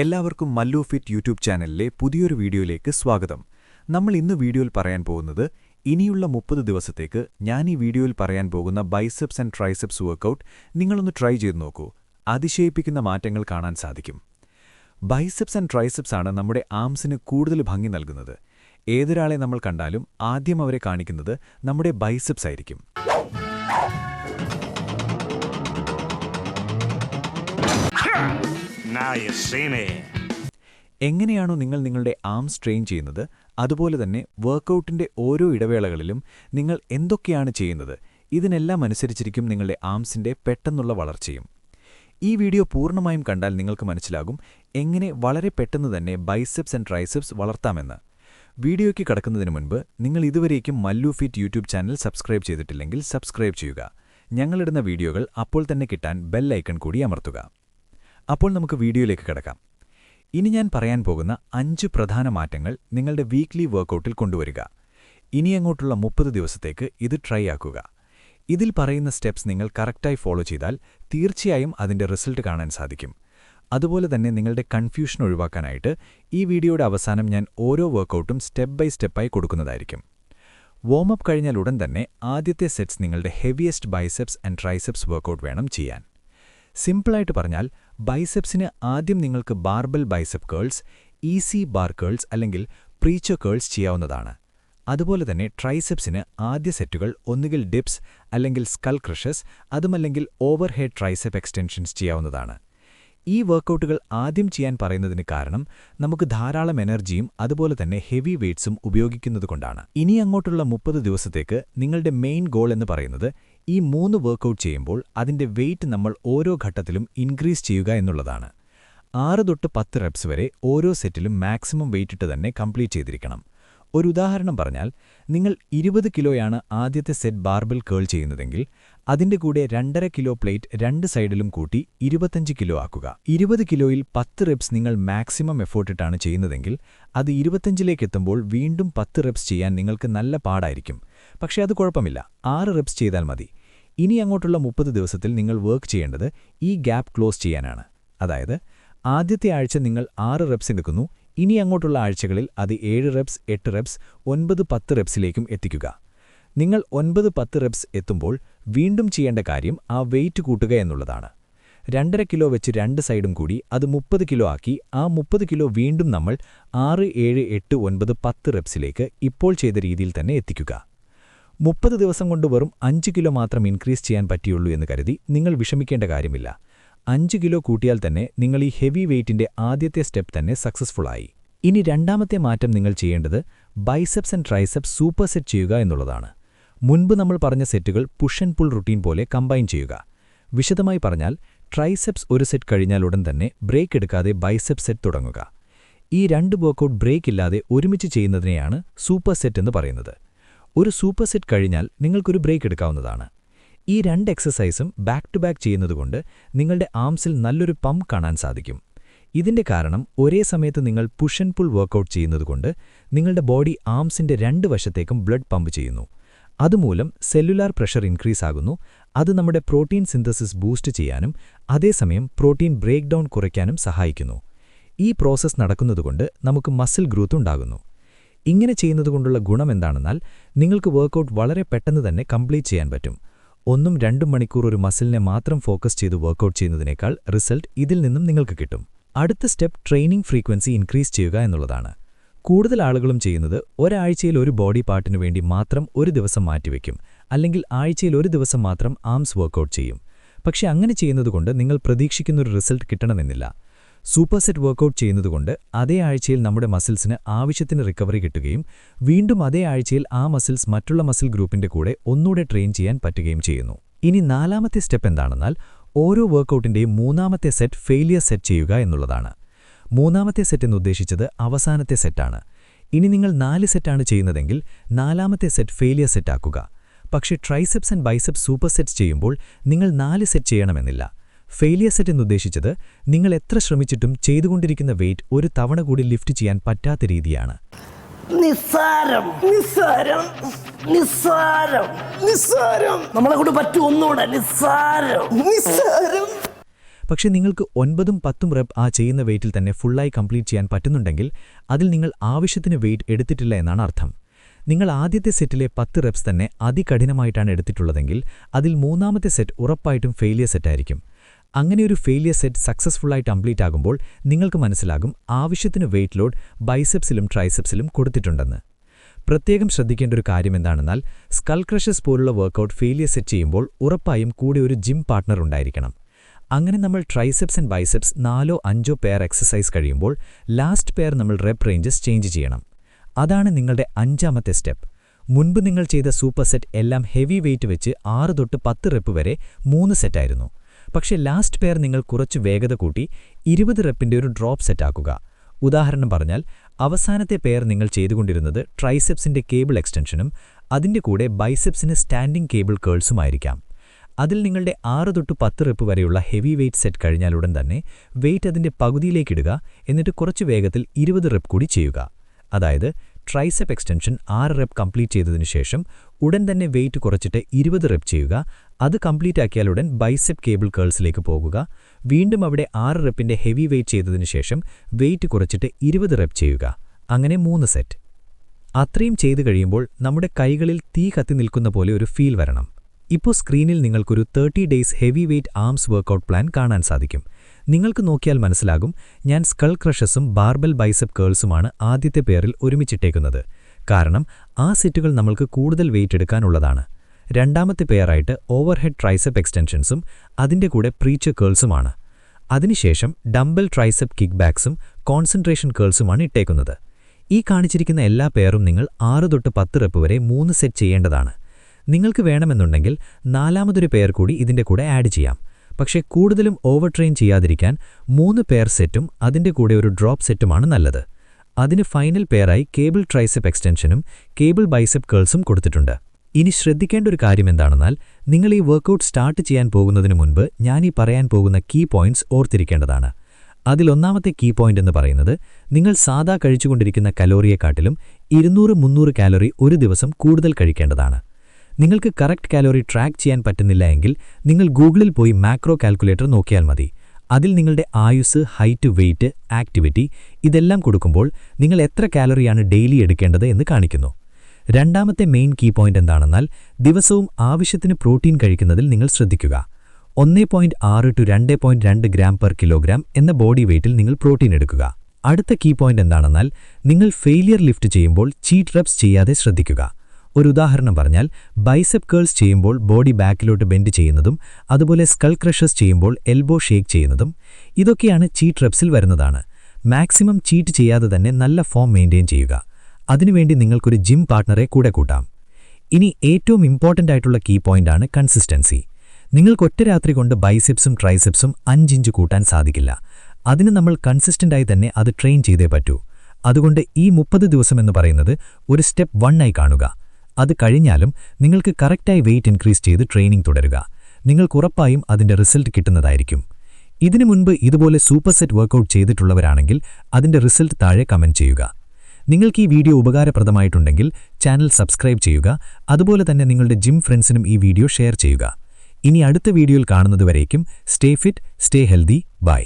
എല്ലാവർക്കും Mallu fit YouTube ചാനലിലെ പുതിയൊരു വീഡിയോയിലേക്ക് സ്വാഗതം. നമ്മൾ ഇന്ന് വീഡിയോയിൽ പറയാൻ പോകുന്നത് ഇനിയുള്ള മുപ്പത് ദിവസത്തേക്ക് ഞാൻ ഈ വീഡിയോയിൽ പറയാൻ പോകുന്ന ബൈസെപ്സ് ആൻഡ് ട്രൈസെപ്സ് വർക്കൗട്ട് നിങ്ങളൊന്ന് ട്രൈ ചെയ്ത് നോക്കൂ. അതിശയിപ്പിക്കുന്ന മാറ്റങ്ങൾ കാണാൻ സാധിക്കും. ബൈസെപ്സ് ആൻഡ് ട്രൈസെപ്സ് ആണ് നമ്മുടെ ആംസിന് കൂടുതൽ ഭംഗി നൽകുന്നത്. ഏതൊരാളെ നമ്മൾ കണ്ടാലും ആദ്യം അവരെ കാണിക്കുന്നത് നമ്മുടെ ബൈസെപ്സ് ആയിരിക്കും. എങ്ങനെയാണോ നിങ്ങൾ നിങ്ങളുടെ ആംസ് ട്രെയിൻ ചെയ്യുന്നത് അതുപോലെ തന്നെ വർക്കൗട്ടിന്റെ ഓരോ ഇടവേളകളിലും നിങ്ങൾ എന്തൊക്കെയാണ് ചെയ്യുന്നത് ഇതിനെല്ലാം അനുസരിച്ചിരിക്കും നിങ്ങളുടെ ആംസിന്റെ പെട്ടെന്നുള്ള വളർച്ചയും. ഈ വീഡിയോ പൂർണമായും കണ്ടാൽ നിങ്ങൾക്ക് മനസ്സിലാകും എങ്ങനെ വളരെ പെട്ടെന്ന് തന്നെ ബൈസെപ്സ് ആൻഡ് ട്രൈസെപ്സ് വളർത്താമെന്ന്. വീഡിയോയ്ക്ക് കടക്കുന്നതിന് മുൻപ് നിങ്ങൾ ഇതുവരേക്കും Mallu fit YouTube channel subscribe ചെയ്തിട്ടില്ലെങ്കിൽ സബ്സ്ക്രൈബ് ചെയ്യുക. ഞങ്ങളിടുന്ന വീഡിയോകൾ അപ്പോൾ തന്നെ കിട്ടാൻ ബെൽ ഐക്കൺ കൂടി അമർത്തുക. അപ്പോൾ നമുക്ക് വീഡിയോയിലേക്ക് കിടക്കാം. ഇനി ഞാൻ പറയാൻ പോകുന്ന അഞ്ച് പ്രധാന മാറ്റങ്ങൾ നിങ്ങളുടെ വീക്ക്ലി വർക്കൗട്ടിൽ കൊണ്ടുവരിക. ഇനിയങ്ങോട്ടുള്ള മുപ്പത് ദിവസത്തേക്ക് ഇത് ട്രൈ ആക്കുക. ഇതിൽ പറയുന്ന സ്റ്റെപ്സ് നിങ്ങൾ കറക്റ്റായി ഫോളോ ചെയ്താൽ തീർച്ചയായും അതിന്റെ റിസൾട്ട് കാണാൻ സാധിക്കും. അതുപോലെ തന്നെ നിങ്ങളുടെ കൺഫ്യൂഷൻ ഒഴിവാക്കാനായിട്ട് ഈ വീഡിയോയുടെ അവസാനം ഞാൻ ഓരോ വർക്കൗട്ടും സ്റ്റെപ്പ് ബൈ സ്റ്റെപ്പായി കൊടുക്കുന്നതായിരിക്കും. വാമപ്പ് കഴിഞ്ഞാൽ ഉടൻ തന്നെ ആദ്യത്തെ സെറ്റ്സ് നിങ്ങളുടെ heaviest biceps and triceps workout വേണം ചെയ്യാൻ. സിമ്പിളായിട്ട് പറഞ്ഞാൽ ബൈസെപ്സിന് ആദ്യം നിങ്ങൾക്ക് barbell bicep curls easy bar curls അല്ലെങ്കിൽ പ്രീച്ചോ കേൾസ് ചെയ്യാവുന്നതാണ്. അതുപോലെ തന്നെ ട്രൈസെപ്സിന് ആദ്യ സെറ്റുകൾ ഒന്നുകിൽ ഡിപ്സ് അല്ലെങ്കിൽ സ്കൽ ക്രഷസ് അതുമല്ലെങ്കിൽ ഓവർ ഹെഡ് ട്രൈസെപ്പ് എക്സ്റ്റൻഷൻസ് ചെയ്യാവുന്നതാണ്. ഈ വർക്കൗട്ടുകൾ ആദ്യം ചെയ്യാൻ പറയുന്നതിന് കാരണം നമുക്ക് ധാരാളം എനർജിയും അതുപോലെ തന്നെ ഹെവി വെയ്റ്റ്സും ഉപയോഗിക്കുന്നതുകൊണ്ടാണ്. ഇനി അങ്ങോട്ടുള്ള മുപ്പത് ദിവസത്തേക്ക് നിങ്ങളുടെ മെയിൻ ഗോൾ എന്ന് പറയുന്നത് ഈ മൂന്ന് വർക്കൗട്ട് ചെയ്യുമ്പോൾ അതിന്റെ വെയിറ്റ് നമ്മൾ ഓരോ ഘട്ടത്തിലും ഇൻക്രീസ് ചെയ്യുക എന്നുള്ളതാണ്. ആറ് തൊട്ട് പത്ത് റെപ്സ് വരെ ഓരോ സെറ്റിലും മാക്സിമം വെയിറ്റ് ഇട്ട് തന്നെ കംപ്ലീറ്റ് ചെയ്തിരിക്കണം. ഒരു ഉദാഹരണം പറഞ്ഞാൽ നിങ്ങൾ ഇരുപത് കിലോയാണ് ആദ്യത്തെ സെറ്റ് ബാർബിൽ കേൾ ചെയ്യുന്നതെങ്കിൽ അതിന്റെ കൂടെ രണ്ടര കിലോ പ്ലേറ്റ് രണ്ട് സൈഡിലും കൂട്ടി ഇരുപത്തഞ്ച് കിലോ ആക്കുക. ഇരുപത് കിലോയിൽ പത്ത് റെപ്സ് നിങ്ങൾ മാക്സിമം എഫോർട്ടിട്ടാണ് ചെയ്യുന്നതെങ്കിൽ അത് ഇരുപത്തഞ്ചിലേക്ക് എത്തുമ്പോൾ വീണ്ടും പത്ത് റെപ്സ് ചെയ്യാൻ നിങ്ങൾക്ക് നല്ല പാടായിരിക്കും. പക്ഷേ അത് കുഴപ്പമില്ല. ആറ് റെപ്സ് ചെയ്താൽ മതി. ഇനി അങ്ങോട്ടുള്ള മുപ്പത് ദിവസത്തിൽ നിങ്ങൾ വർക്ക് ചെയ്യേണ്ടത് ഈ ഗ്യാപ്പ് ക്ലോസ് ചെയ്യാനാണ്. അതായത് ആദ്യത്തെ ആഴ്ച നിങ്ങൾ ആറ് റെപ്സ് എടുക്കുന്നു ഇനി അങ്ങോട്ടുള്ള ആഴ്ചകളിൽ അത് ഏഴ് റെപ്സ് എട്ട് റെപ്സ് ഒൻപത് പത്ത് റെപ്സിലേക്കും എത്തിക്കുക. നിങ്ങൾ ഒൻപത് പത്ത് റെപ്സ് എത്തുമ്പോൾ വീണ്ടും ചെയ്യേണ്ട കാര്യം ആ വെയിറ്റ് കൂട്ടുക എന്നുള്ളതാണ്. രണ്ടര കിലോ വെച്ച് രണ്ട് സൈഡും കൂടി അത് മുപ്പത് കിലോ ആക്കി ആ മുപ്പത് കിലോ വീണ്ടും നമ്മൾ ആറ് ഏഴ് എട്ട് ഒൻപത് പത്ത് റെപ്സിലേക്ക് ഇപ്പോൾ ചെയ്ത രീതിയിൽ തന്നെ എത്തിക്കുക. മുപ്പത് ദിവസം കൊണ്ട് വെറും അഞ്ച് കിലോ മാത്രം ഇൻക്രീസ് ചെയ്യാൻ പറ്റിയുള്ളൂ എന്ന് കരുതി നിങ്ങൾ വിഷമിക്കേണ്ട കാര്യമില്ല. അഞ്ച് കിലോ കൂട്ടിയാൽ തന്നെ നിങ്ങൾ ഈ ഹെവി വെയ്റ്റിന്റെ ആദ്യത്തെ സ്റ്റെപ്പ് തന്നെ സക്സസ്ഫുൾ ആയി. ഇനി രണ്ടാമത്തെ മാറ്റം നിങ്ങൾ ചെയ്യേണ്ടത് biceps and triceps super set ചെയ്യുക എന്നുള്ളതാണ്. മുൻപ് നമ്മൾ പറഞ്ഞ സെറ്റുകൾ പുഷ് ആൻഡ് പുൾ റുട്ടീൻ പോലെ കമ്പൈൻ ചെയ്യുക. വിശദമായി പറഞ്ഞാൽ ട്രൈസെപ്സ് ഒരു സെറ്റ് കഴിഞ്ഞാൽ ഉടൻ തന്നെ ബ്രേക്ക് എടുക്കാതെ ബൈസെപ്സ് സെറ്റ് തുടങ്ങുക. ഈ രണ്ട് വർക്കൗട്ട് ബ്രേക്ക് ഇല്ലാതെ ഒരുമിച്ച് ചെയ്യുന്നതിനെയാണ് സൂപ്പർ സെറ്റ് എന്ന് പറയുന്നത്. ഒരു സൂപ്പർ സെറ്റ് കഴിഞ്ഞാൽ നിങ്ങൾക്കൊരു ബ്രേക്ക് എടുക്കാവുന്നതാണ്. ഈ രണ്ട് എക്സസൈസും ബാക്ക് ടു ബാക്ക് ചെയ്യുന്നതുകൊണ്ട് നിങ്ങളുടെ ആംസിൽ നല്ലൊരു പമ്പ് കാണാൻ സാധിക്കും. ഇതിന്റെ കാരണം ഒരേ സമയത്ത് നിങ്ങൾ പുഷ് ആൻഡ് പുൾ വർക്കൗട്ട് ചെയ്യുന്നതുകൊണ്ട് നിങ്ങളുടെ ബോഡി ആംസിന്റെ രണ്ട് വശത്തേക്കും ബ്ലഡ് പമ്പ് ചെയ്യുന്നു. അതുമൂലം സെല്ലുലാർ പ്രഷർ ഇൻക്രീസ് ആകുന്നു. അത് നമ്മുടെ പ്രോട്ടീൻ സിന്തസിസ് ബൂസ്റ്റ് ചെയ്യാനും അതേസമയം പ്രോട്ടീൻ ബ്രേക്ക് ഡൗൺ കുറയ്ക്കാനും സഹായിക്കുന്നു. ഈ പ്രോസസ്സ് നടക്കുന്നതുകൊണ്ട് നമുക്ക് മസിൽ ഗ്രോത്ത് ഉണ്ടാകുന്നു. ഇങ്ങനെ ചെയ്യുന്നതുകൊണ്ടുള്ള ഗുണം എന്താണെന്നാൽ നിങ്ങൾക്ക് വർക്കൗട്ട് വളരെ പെട്ടെന്ന് തന്നെ കംപ്ലീറ്റ് ചെയ്യാൻ പറ്റും. ഒന്നും രണ്ടും മണിക്കൂർ ഒരു മസിലിനെ മാത്രം ഫോക്കസ് ചെയ്ത് വർക്കൗട്ട് ചെയ്യുന്നതിനേക്കാൾ റിസൾട്ട് ഇതിൽ നിന്നും നിങ്ങൾക്ക് കിട്ടും. അടുത്ത സ്റ്റെപ്പ് ട്രെയിനിങ് ഫ്രീക്വൻസി ഇൻക്രീസ് ചെയ്യുക എന്നുള്ളതാണ്. കൂടുതൽ ആളുകളും ചെയ്യുന്നത് ഒരാഴ്ചയിൽ ഒരു ബോഡി പാർട്ടിനു വേണ്ടി മാത്രം ഒരു ദിവസം മാറ്റിവെക്കും അല്ലെങ്കിൽ ആഴ്ചയിൽ ഒരു ദിവസം മാത്രം ആംസ് വർക്കൗട്ട് ചെയ്യും. പക്ഷെ അങ്ങനെ ചെയ്യുന്നതുകൊണ്ട് നിങ്ങൾ പ്രതീക്ഷിക്കുന്നൊരു റിസൾട്ട് കിട്ടണമെന്നില്ല. സൂപ്പർ സെറ്റ് വർക്കൗട്ട് ചെയ്യുന്നതുകൊണ്ട് അതേ ആഴ്ചയിൽ നമ്മുടെ മസിൽസിന് ആവശ്യത്തിന് റിക്കവറി കിട്ടുകയും വീണ്ടും അതേ ആഴ്ചയിൽ ആ മസിൽസ് മറ്റുള്ള മസിൽ ഗ്രൂപ്പിന്റെ കൂടെ ഒന്നുകൂടെ ട്രെയിൻ ചെയ്യാൻ പറ്റുകയും ചെയ്യുന്നു. ഇനി നാലാമത്തെ സ്റ്റെപ്പ് എന്താണെന്നാൽ ഓരോ വർക്കൗട്ടിന്റെയും മൂന്നാമത്തെ സെറ്റ് ഫെയിലിയർ സെറ്റ് ചെയ്യുക എന്നുള്ളതാണ്. മൂന്നാമത്തെ സെറ്റ് എന്നുദ്ദേശിച്ചത് അവസാനത്തെ സെറ്റാണ്. ഇനി നിങ്ങൾ നാല് സെറ്റാണ് ചെയ്യുന്നതെങ്കിൽ നാലാമത്തെ സെറ്റ് ഫെയിലിയർ സെറ്റാക്കുക പക്ഷേ triceps and biceps super sets ചെയ്യുമ്പോൾ നിങ്ങൾ നാല് സെറ്റ് ചെയ്യണമെന്നില്ല. ഫെയിലിയർ സെറ്റ് എന്നുദ്ദേശിച്ചത് നിങ്ങൾ എത്ര ശ്രമിച്ചിട്ടും ചെയ്തുകൊണ്ടിരിക്കുന്ന വെയിറ്റ് ഒരു തവണ കൂടി ലിഫ്റ്റ് ചെയ്യാൻ പറ്റാത്ത രീതിയാണ്. നിസ്സാരം. നിസ്സാരം. നിസ്സാരം. നിസ്സാരം. നമ്മളെ കൊണ്ട് പറ്റും ഒന്നുകൂടെ. നിസ്സാരം. നിസ്സാരം. പക്ഷേ നിങ്ങൾക്ക് ഒൻപതും പത്തും റെപ്പ് ആ ചെയ്യുന്ന വെയിറ്റിൽ തന്നെ ഫുള്ളായി കംപ്ലീറ്റ് ചെയ്യാൻ പറ്റുന്നുണ്ടെങ്കിൽ അതിൽ നിങ്ങൾ ആവശ്യത്തിന് വെയിറ്റ് എടുത്തിട്ടില്ല എന്നാണ് അർത്ഥം. നിങ്ങൾ ആദ്യത്തെ സെറ്റിലെ പത്ത് റെപ്സ് തന്നെ അതികഠിനമായിട്ടാണ് എടുത്തിട്ടുള്ളതെങ്കിൽ അതിൽ മൂന്നാമത്തെ സെറ്റ് ഉറപ്പായിട്ടും ഫെയിലിയർ സെറ്റായിരിക്കും. അങ്ങനെ ഒരു ഫെയിലിയർ സെറ്റ് സക്സസ്ഫുള്ളായി കംപ്ലീറ്റ് ആകുമ്പോൾ നിങ്ങൾക്ക് മനസ്സിലാകും ആവശ്യത്തിന് വെയിറ്റ് ലോഡ് ബൈസെപ്സിലും ട്രൈസെപ്സിലും കൊടുത്തിട്ടുണ്ടെന്ന്. പ്രത്യേകം ശ്രദ്ധിക്കേണ്ട ഒരു കാര്യം എന്താണെന്നാൽ സ്കൾ ക്രഷസ് പോലുള്ള വർക്കൗട്ട് ഫെയിലിയർ സെറ്റ് ചെയ്യുമ്പോൾ ഉറപ്പായും കൂടെ ഒരു ജിം പാർട്ണർ ഉണ്ടായിരിക്കണം. അങ്ങനെ നമ്മൾ ട്രൈസെപ്സ് ആൻഡ് ബൈസെപ്സ് നാലോ അഞ്ചോ പെയർ എക്സസൈസ് കഴിയുമ്പോൾ ലാസ്റ്റ് പെയർ നമ്മൾ റെപ്പ് റേഞ്ചസ് ചേഞ്ച് ചെയ്യണം. അതാണ് നിങ്ങളുടെ അഞ്ചാമത്തെ സ്റ്റെപ്പ് മുൻപ് നിങ്ങൾ ചെയ്ത സൂപ്പർ സെറ്റ് എല്ലാം ഹെവി വെയിറ്റ് വെച്ച് ആറ് തൊട്ട് പത്ത് റെപ്പ് വരെ മൂന്ന് സെറ്റായിരുന്നു പക്ഷേ ലാസ്റ്റ് പെയർ നിങ്ങൾ കുറച്ച് വേഗത കൂട്ടി ഇരുപത് റെപ്പിന്റെ ഒരു ഡ്രോപ്പ് സെറ്റാക്കുക ഉദാഹരണം പറഞ്ഞാൽ അവസാനത്തെ പെയർ നിങ്ങൾ ചെയ്തുകൊണ്ടിരുന്നത് ട്രൈസെപ്സിന്റെ കേബിൾ എക്സ്റ്റൻഷനും അതിന്റെ കൂടെ ബൈസെപ്സിന് സ്റ്റാൻഡിംഗ് കേബിൾ കേൾസുമായിരിക്കാം അതിൽ നിങ്ങളുടെ ആറ് തൊട്ട് പത്ത് റെപ്പ് വരെയുള്ള ഹെവി വെയ്റ്റ് സെറ്റ് കഴിഞ്ഞാലുടൻ തന്നെ വെയ്റ്റ് അതിന്റെ പകുതിയിലേക്കിടുക എന്നിട്ട് കുറച്ച് വേഗത്തിൽ ഇരുപത് റെപ്പ് കൂടി ചെയ്യുക. അതായത് ട്രൈസെപ്പ് എക്സ്റ്റൻഷൻ ആറ് റെപ്പ് കംപ്ലീറ്റ് ചെയ്തതിനു ശേഷം ഉടൻ തന്നെ വെയിറ്റ് കുറച്ചിട്ട് ഇരുപത് റെപ്പ് ചെയ്യുക. അത് കംപ്ലീറ്റ് ആക്കിയാലുടൻ ബൈസെപ്പ് കേബിൾ കേൾസിലേക്ക് പോകുക. വീണ്ടും അവിടെ ആറ് റെപ്പിന്റെ ഹെവി വെയിറ്റ് ചെയ്തതിനു ശേഷം വെയിറ്റ് കുറച്ചിട്ട് ഇരുപത് റെപ്പ് ചെയ്യുക. അങ്ങനെ മൂന്ന് സെറ്റ്. അത്രയും ചെയ്തു കഴിയുമ്പോൾ നമ്മുടെ കൈകളിൽ തീ കത്തി നിൽക്കുന്ന പോലെ ഒരു ഫീൽ വരണം. ഇപ്പോൾ സ്ക്രീനിൽ നിങ്ങൾക്കൊരു thirty days heavy weight arms workout plan കാണാൻ സാധിക്കും. നിങ്ങൾക്ക് നോക്കിയാൽ മനസ്സിലാകും ഞാൻ സ്കൾ ക്രഷസും ബാർബൽ ബൈസെപ്പ് കേൾസുമാണ് ആദ്യത്തെ പേരിൽ ഒരുമിച്ചിട്ടേക്കുന്നത്. കാരണം ആ സെറ്റുകൾ നമ്മൾക്ക് കൂടുതൽ വെയിറ്റ് എടുക്കാനുള്ളതാണ്. രണ്ടാമത്തെ പെയറായിട്ട് ഓവർഹെഡ് ട്രൈസെപ്പ് എക്സ്റ്റൻഷൻസും അതിന്റെ കൂടെ പ്രീച്ച് കേൾസുമാണ് അതിനുശേഷം ഡംബൽ ട്രൈസെപ്പ് കിക്ക് ബാക്സും കോൺസെൻട്രേഷൻ കേൾസുമാണ് ഇട്ടേക്കുന്നത്. ഈ കാണിച്ചിരിക്കുന്ന എല്ലാ പെയറും നിങ്ങൾ ആറ് തൊട്ട് പത്ത് റെപ്പ് വരെ മൂന്ന് സെറ്റ് ചെയ്യേണ്ടതാണ്. നിങ്ങൾക്ക് വേണമെന്നുണ്ടെങ്കിൽ നാലാമതൊരു പെയർ കൂടി ഇതിന്റെ കൂടെ ആഡ് ചെയ്യാം. പക്ഷേ കൂടുതലും ഓവർ ട്രെയിൻ ചെയ്യാതിരിക്കാൻ മൂന്ന് പെയർ സെറ്റും അതിന്റെ കൂടെ ഒരു ഡ്രോപ്പ് സെറ്റുമാണ് നല്ലത്. അതിന് ഫൈനൽ പെയറായി കേബിൾ ട്രൈസെപ്പ് എക്സ്റ്റൻഷനും കേബിൾ ബൈസെപ്പ് കേൾസും കൊടുത്തിട്ടുണ്ട്. ഇനി ശ്രദ്ധിക്കേണ്ട ഒരു കാര്യം എന്താണെന്നാൽ നിങ്ങൾ ഈ വർക്കൗട്ട് സ്റ്റാർട്ട് ചെയ്യാൻ പോകുന്നതിന് മുൻപ് ഞാൻ ഈ പറയാൻ പോകുന്ന കീ പോയിന്റ്സ് ഓർത്തിരിക്കേണ്ടതാണ്. അതിലൊന്നാമത്തെ കീ പോയിന്റ് എന്ന് പറയുന്നത് നിങ്ങൾ സാധാ കഴിച്ചുകൊണ്ടിരിക്കുന്ന കലോറിയെക്കാട്ടിലും ഇരുന്നൂറ് മുന്നൂറ് കാലറി ഒരു ദിവസം കൂടുതൽ കഴിക്കേണ്ടതാണ്. നിങ്ങൾക്ക് കറക്റ്റ് കാലോറി ട്രാക്ക് ചെയ്യാൻ പറ്റുന്നില്ല എങ്കിൽ നിങ്ങൾ ഗൂഗിളിൽ പോയി മാക്രോ കാൽക്കുലേറ്റർ നോക്കിയാൽ മതി. അതിൽ നിങ്ങളുടെ ആയുസ് ഹൈറ്റ് വെയിറ്റ് ആക്ടിവിറ്റി ഇതെല്ലാം കൊടുക്കുമ്പോൾ നിങ്ങൾ എത്ര കാലറിയാണ് ഡെയിലി എടുക്കേണ്ടത് എന്ന് കാണിക്കുന്നു. രണ്ടാമത്തെ മെയിൻ കീ പോയിന്റ് എന്താണെന്നാൽ ദിവസവും ആവശ്യത്തിന് പ്രോട്ടീൻ കഴിക്കുന്നതിൽ നിങ്ങൾ ശ്രദ്ധിക്കുക. ഒന്നേ പോയിന്റ് ആറ് ടു രണ്ട് പോയിന്റ് രണ്ട് ഗ്രാം പെർ കിലോഗ്രാം എന്ന ബോഡി വെയ്റ്റിൽ നിങ്ങൾ പ്രോട്ടീൻ എടുക്കുക. അടുത്ത കീ പോയിന്റ് എന്താണെന്നാൽ നിങ്ങൾ ഫെയിലിയർ ലിഫ്റ്റ് ചെയ്യുമ്പോൾ ചീറ്റ് റെപ്സ് ചെയ്യാതെ ശ്രദ്ധിക്കുക. ഒരു ഉദാഹരണം പറഞ്ഞാൽ ബൈസെപ്പ് കേൾസ് ചെയ്യുമ്പോൾ ബോഡി ബാക്കിലോട്ട് ബെൻഡ് ചെയ്യുന്നതും അതുപോലെ സ്കൾ ക്രഷസ് ചെയ്യുമ്പോൾ എൽബോ ഷേക്ക് ചെയ്യുന്നതും ഇതൊക്കെയാണ് ചീറ്റ് റെപ്സിൽ വരുന്നതാണ്. മാക്സിമം ചീറ്റ് ചെയ്യാതെ തന്നെ നല്ല ഫോം മെയിന്റെയിൻ ചെയ്യുക. അതിനുവേണ്ടി നിങ്ങൾക്കൊരു ജിം പാർട്ട്ണറെ കൂടെ കൂട്ടാം. ഇനി ഏറ്റവും ഇമ്പോർട്ടന്റ് ആയിട്ടുള്ള കീ പോയിന്റാണ് കൺസിസ്റ്റൻസി. നിങ്ങൾക്ക് ഒറ്റ രാത്രി കൊണ്ട് ബൈസെപ്സും ട്രൈസെപ്സും അഞ്ചിഞ്ച് കൂട്ടാൻ സാധിക്കില്ല. അതിന് നമ്മൾ കൺസിസ്റ്റന്റായി തന്നെ അത് ട്രെയിൻ ചെയ്തേ പറ്റൂ. അതുകൊണ്ട് ഈ മുപ്പത് ദിവസമെന്ന് പറയുന്നത് ഒരു സ്റ്റെപ്പ് വണ്ണായി കാണുക. അത് കഴിഞ്ഞാലും നിങ്ങൾക്ക് കറക്റ്റായി വെയിറ്റ് ഇൻക്രീസ് ചെയ്ത് ട്രെയിനിങ് തുടരുക. നിങ്ങൾക്ക് ഉറപ്പായും അതിന്റെ റിസൾട്ട് കിട്ടുന്നതായിരിക്കും. ഇതിനു മുൻപ് ഇതുപോലെ സൂപ്പർ സെറ്റ് വർക്കൗട്ട് ചെയ്തിട്ടുള്ളവരാണെങ്കിൽ അതിന്റെ റിസൾട്ട് താഴെ കമന്റ് ചെയ്യുക. നിങ്ങൾക്ക് ഈ വീഡിയോ ഉപകാരപ്രദമായിട്ടുണ്ടെങ്കിൽ ചാനൽ സബ്സ്ക്രൈബ് ചെയ്യുക. അതുപോലെ തന്നെ നിങ്ങളുടെ ജിം ഫ്രണ്ട്സിനും ഈ വീഡിയോ ഷെയർ ചെയ്യുക. ഇനി അടുത്ത വീഡിയോയിൽ കാണുന്നതുവരേക്കും stay fit stay healthy bye